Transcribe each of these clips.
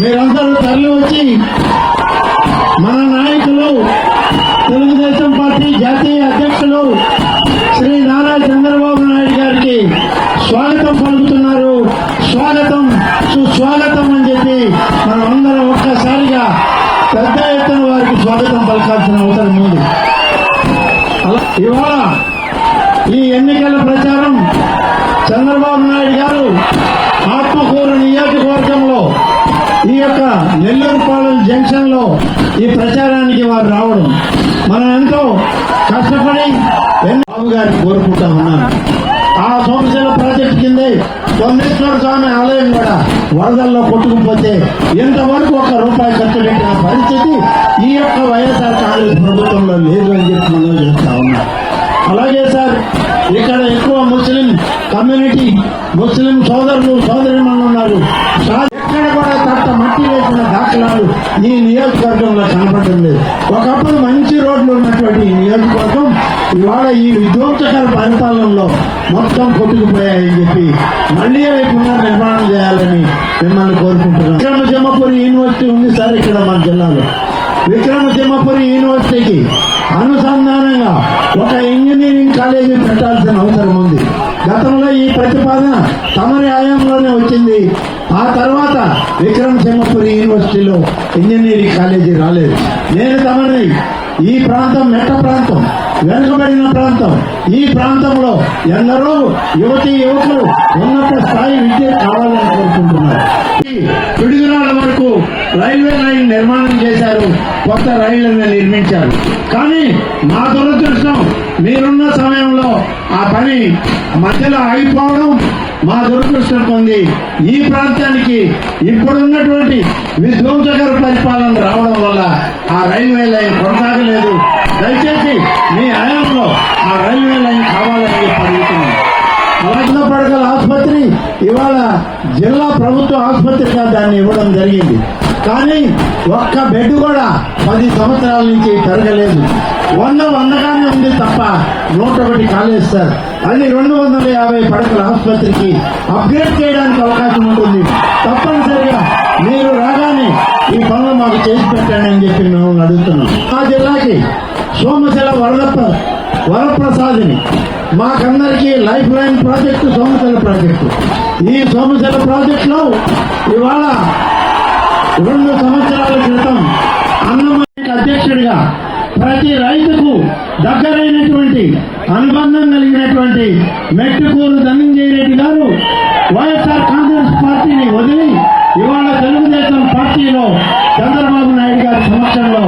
మీరందరూ తరలి వచ్చి మన నాయకులు తెలుగుదేశం పార్టీ జాతీయ అధ్యక్షులు శ్రీ నారా చంద్రబాబు నాయుడు గారికి స్వాగతం పలుకుతున్నారు. స్వాగతం సుస్వాగతం అని చెప్పి మనం అందరం ఒక్కసారిగా పెద్ద ఎత్తున వారికి స్వాగతం పలకాల్సిన అవసరం ఉంది. ఇవాళ ఈ ఎన్నికల ప్రచారం చంద్రబాబు నాయుడు గారు ఈ యొక్క నెల్లూరుపాలెం జంక్షన్లో ఈ ప్రచారానికి వారు రావడం మనం ఎంతో కష్టపడి బాబు గారిని కోరుకుంటా ఉన్నాను ఆ సోమశిల ప్రాజెక్టు కిందే సోమేశ్వర స్వామి ఆలయం కూడా వరదల్లో కొట్టుకుపోతే ఇంతవరకు ఒక రూపాయి ఖర్చు పెట్టిన పరిస్థితి ఈ యొక్క వైఎస్ఆర్ కాంగ్రెస్ ప్రభుత్వంలో లేదు అని చెప్పి మనం చేస్తా ఉన్నాం. అలాగే సార్ ఇక్కడ ఎక్కువ ముస్లిం కమ్యూనిటీ ముస్లిం సోదరులు సోదరిమణులు ఉన్నారు. వేసిన దాఖలాలు ఈ నియోజకవర్గంలో కనపడటం లేదు. ఒకప్పుడు మంచి రోడ్లు ఉన్నటువంటి ఈ నియోజకవర్గం ఇవాళ ఈ విధ్వంసకర పరిపాలనలో మొత్తం కొట్టుకుపోయాయని చెప్పి మళ్ళీ అవి పునర్నిర్మాణం చేయాలని మిమ్మల్ని కోరుకుంటున్నాం విక్రమసింహపురి యూనివర్సిటీ ఉంది సార్ ఇక్కడ మన జిల్లాలో. విక్రమసింహపురి యూనివర్సిటీకి అనుసంధానంగా ఒక ఇంజనీరింగ్ కాలేజీ పెట్టాల్సిన అవసరం ఉంది. గతంలో ఈ ప్రతిపాదన తమరి ఆయంలోనే వచ్చింది. ఆ తర్వాత విక్రమసింహపురి యూనివర్సిటీలో ఇంజనీరింగ్ కాలేజీ రాలేదు. నేను తమరి ఈ ప్రాంతం మెట్ట ప్రాంతం వెనుకబడిన ప్రాంతం. ఈ ప్రాంతంలో ఎందరో యువతి యువకులు ఉన్నత స్థాయి విద్య కావాలని కోరుకుంటున్నారు. ఈ వరకు రైల్వే లైన్ నిర్మాణం చేశారు. కొత్త రైళ్ళను నిర్మించారు. కానీ మా దురదృష్టం మీరున్న సమయంలో ఆ పని మధ్యలో ఆగిపోవడం మా దురదృష్టం పొంది ఈ ప్రాంతానికి ఇప్పుడున్నటువంటి విధ్వంసకర పరిపాలన రావడం వల్ల ఆ రైల్వే లైన్ కొనసాగలేదు. దయచేసి మీ హయాంలో ఆ రైల్వే లైన్ కావాలని చెప్పి అడుగుతున్నాను పడకల ఆసుపత్రి ఇవాళ జిల్లా ప్రభుత్వ ఆసుపత్రిగా దాన్ని ఇవ్వడం జరిగింది. కానీ ఒక్క బెడ్ కూడా పది సంవత్సరాల నుంచి పెరగలేదు వంద వందగానే ఉంది తప్ప నూట ఒకటి కాలేజ్ సార్. అది రెండు వందల యాభై పడకల ఆసుపత్రికి అప్గ్రేడ్ చేయడానికి అవకాశం ఉంటుంది. తప్పనిసరిగా మీరు రాగానే ఈ పనులు మాకు చేసి పెట్టండి అని చెప్పి మేము అడుగుతున్నాం. ఆ జిల్లాకి సోమశిల వరదప్ప వరప్రసాదిని మాకందరికీ life line project Somasila project. ఈ సోమశిల ప్రాజెక్టులో ఇవాళ రెండు సంవత్సరాల క్రితం అన్నమయ్య అధ్యక్షుడిగా ప్రతి రైతుకు దగ్గరైనటువంటి అనుబంధం కలిగినటువంటి మెట్టుకూరు ధనంజయ రెడ్డి గారు వైఎస్ఆర్ కాంగ్రెస్ పార్టీని వదిలి ఇవాళ తెలుగుదేశం పార్టీలో చంద్రబాబు నాయుడు గారి సమక్షంలో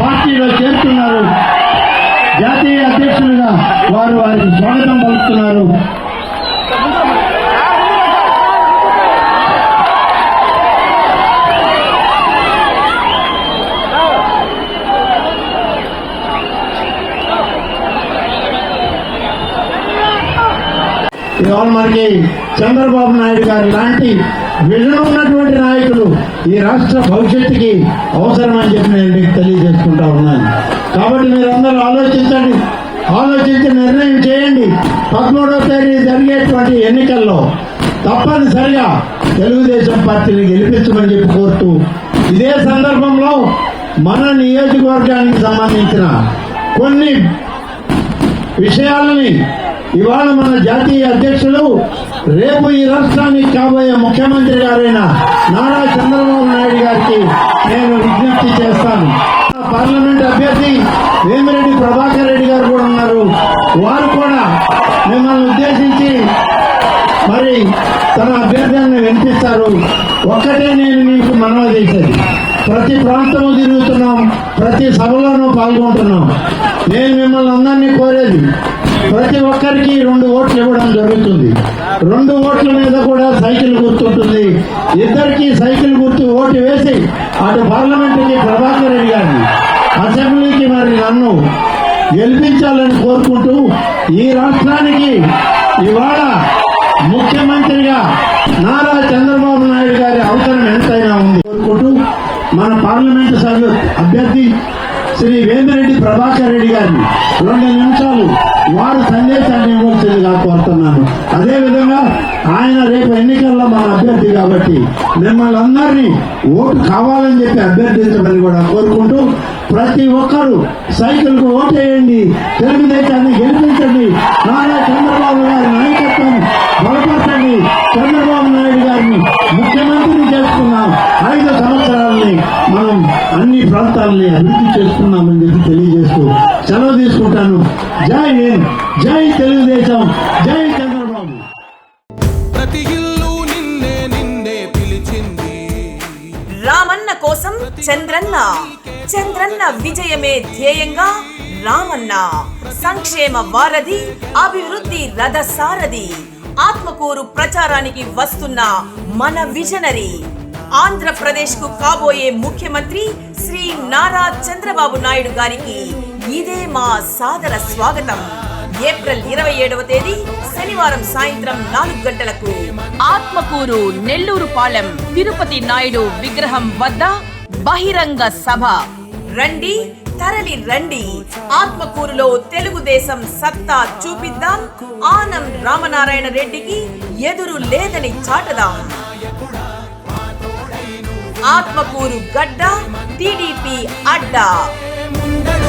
పార్టీలో చేరుతున్నారు. జాతీయ అధ్యక్షులుగా వారు వారికి స్వాగతం పలుకుతున్నారు. ఇవాళ మనకి చంద్రబాబు నాయుడు గారు లాంటి విజన్ ఉన్నటువంటి నాయకులు ఈ రాష్ట్ర భవిష్యత్తుకి అవసరమని చెప్పి నేను మీకు తెలియజేసుకుంటా ఉన్నాను. కాబట్టి మీరందరూ ఆలోచించండి. ఆలోచించి నిర్ణయం చేయండి. పదమూడవ తేదీ జరిగేటువంటి ఎన్నికల్లో తప్పనిసరిగా తెలుగుదేశం పార్టీని గెలిపించమని చెప్పి కోరుతూ ఇదే సందర్భంలో మన నియోజకవర్గానికి సంబంధించిన కొన్ని విషయాలని ఇవాళ మన జాతీయ అధ్యక్షులు రేపు ఈ రాష్ట్రానికి కాబోయే ముఖ్యమంత్రి గారైన నారా చంద్రబాబు నాయుడు గారికి నేను విజ్ఞప్తి చేస్తాను. పార్లమెంట్ అభ్యర్థి వేమిరెడ్డి ప్రభాకర్ రెడ్డి గారు కూడా ఉన్నారు. వారు కూడా మిమ్మల్ని ఉద్దేశించి మరి తన అభ్యర్థాన్ని వినిపిస్తారు. ఒక్కటే నేను మీకు మనవి చేసేది. ప్రతి ప్రాంతం తిరుగుతున్నాం ప్రతి సభలోనూ పాల్గొంటున్నాం. నేను మిమ్మల్ని అందరినీ కోరేది ప్రతి ఒక్కరికి రెండు ఓట్లు ఇవ్వడం జరుగుతుంది. రెండు ఓట్ల మీద కూడా సైకిల్ గుర్తుంటుంది. ఇద్దరికి సైకిల్ గుర్తు ఓటు వేసి అటు పార్లమెంటుకి ప్రభాకర్ రెడ్డి గారిని అసెంబ్లీకి మరి నన్ను గెలిపించాలని కోరుకుంటూ ఈ రాష్ట్రానికి ఇవాళ ముఖ్యమంత్రిగా నారా చంద్రబాబు నాయుడు గారి అవసరం ఎంతైనా ఉంది. కోరుకుంటూ మన పార్లమెంటు సభ్యు అభ్యర్థి శ్రీ వేమిరెడ్డి ప్రభాకర్ రెడ్డి గారిని రెండు నిమిషాలు వారి సందేశాన్ని ఇవ్వాల్సిందిగా కోరుతున్నాను అదేవిధంగా ఆయన రేపు ఎన్నికల్లో మన అభ్యర్థి కాబట్టి మిమ్మల్ని అందరినీ ఓటు కావాలని చెప్పి అభ్యర్థించమని కూడా కోరుకుంటూ ప్రతి ఒక్కరూ సైకిల్కు ఓటేయండి తెలుగుదేశాన్ని గెలిపించండి నారా చంద్రబాబు గారి నాయకత్వం బలపరచండి చంద్రబాబు నాయుడు గారిని ముఖ్యమంత్రిని చేసుకున్నాం ఐదు సంవత్సరాలని మనం అన్ని ప్రాంతాలని అభివృద్ధి చేసుకున్నామని చెప్పి సెలవు తీసుకుంటాను. జై హింద్ జై తెలుగుదేశం జై చంద్రబాబు. ప్రతి ఇల్లు నిన్నే నిన్నే పిలిచింది. రామన్న కోసం చంద్రన్న. చంద్రన్న విజయమే ధ్యేయంగా రామన్న. సంక్షేమ వారధి అభివృద్ధి రథ సారథి ఆత్మకూరు ప్రచారానికి వస్తున్న మన విజనరీ. ఆంధ్రప్రదేశ్కు కాబోయే ముఖ్యమంత్రి శ్రీ నారా చంద్రబాబు నాయుడు గారికి ఇదే మా సాదర స్వాగతం. ఏప్రిల్ ఇరవై ఏడవ తేదీ శనివారం సాయంత్రం నాలుగు గంటలకు. ఆత్మకూరు నెల్లూరు పాలెం తిరుపతి నాయుడు విగ్రహం వద్ద బహిరంగ సభ. రండి తరలి రండి. ఆత్మకూరులో తెలుగుదేశం సత్తా చూపిద్దాం. ఆనం రామనారాయణ రెడ్డికి ఎదురు లేదని చాటదాం. ఆత్మకూరు గడ్డ టీడీపీ అడ్డా.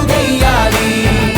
的压力。